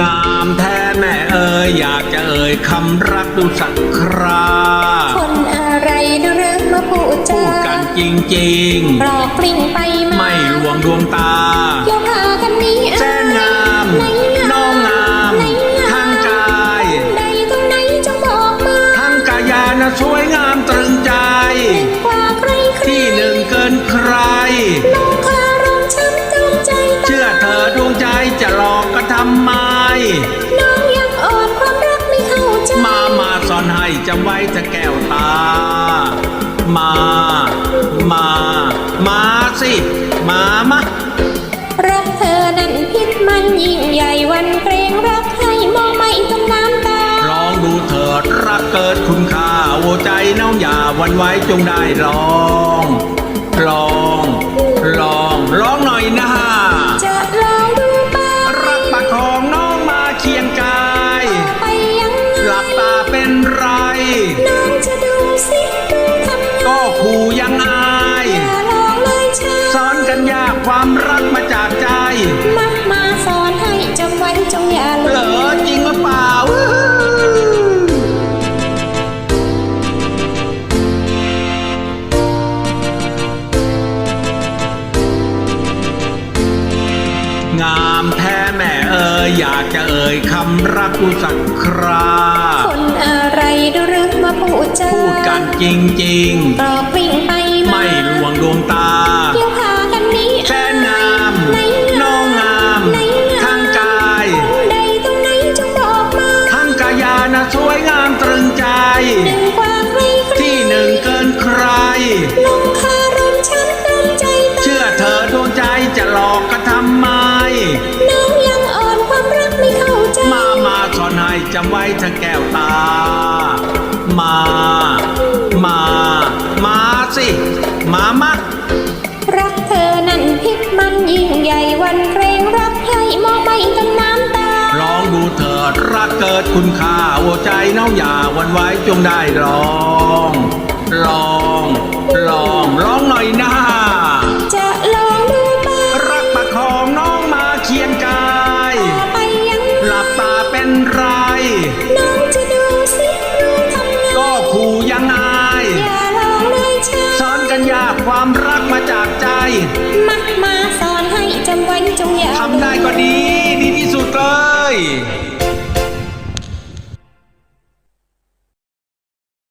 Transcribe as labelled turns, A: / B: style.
A: งามแท้แม่เอ๋ยอยากจะเอ่ยคำรักดูสักครา
B: คนอะไรดูเรื่องมาพูดจา
A: พูดกันจริง
B: ปลอกกลิ้งไป
A: ๆ
B: มา
A: ไม่ลวงดวงตา
B: อย่าพากันหนี้
A: แงาม
B: ตรึง
A: ใจ
B: กว่าใครใคร
A: ที่หนึ่งเกินใคร
B: น้องคารมช้ำตรงใจตา
A: เชื่อเธอดวงใจจะหลอกก็ทำไม
B: น้องยังอ่อนความรักไม่เข้าใจ
A: มา มาสอนให้จำไว้เธอแก้วตา มา มา มาสิ มามา
B: รักเธอนั้นพิษมันยิ่งใหญ่วันเพลงรักให้มองไม่ต้องน้ำตา
A: ลองดูเถิดรักเกิดคุณค่าโอ ใจน้องอย่าหวันไหว้จงได้ลองลองลองลองหน่อยนะ
B: จะลองดูบ้าง
A: รักประคองน้องมาเคียงกาย
B: ไปยังไง
A: หลับตาเป็นไร
B: น้องจะดูสิดูทำไง
A: ก็คู่ยังอาย
B: อย่าลองเลยชา
A: สอนกันยากความรักมาจาก
B: งาม
A: แท้แม่เอ๋ยอยากจะเอ่ยคำรักดูสักครา
B: คนอะไรดูรึกมาพูดจา
A: พูดกันจริง
B: ปลอกกลิ้งไป
A: ๆ
B: มา
A: ไม่ลวงดวงตา
B: เดี๋ยวพากันหนี้
A: แสนงาม
B: ไหน
A: น้องงาม
B: ไหนงาม
A: ทั้งกาย
B: ใดตรงไหนจงบอกมา
A: ทั้งกายานะสวยงามตรึงใจ
B: หนึ่งกว่าใครใคร
A: ที่หนึ่งเกินใคร
B: ลง จำ
A: ไว้
B: เธ
A: อแก้วตา มา มา มาสิ มามา
B: รักเธอนั้นพิษมันยิ่งใหญ่วันเพลงรักให้มองไม่ต้องน้ำตา
A: ลองดูเถิดรักเกิดคุณค่าหัวใจน้องอย่าหวันไหว้จงได้ลอง ลอง รักมาจากใจ
B: มามาสอนให้จำไว้จงอย่า
A: ทำได้ก็ดีดีที่สุดเลย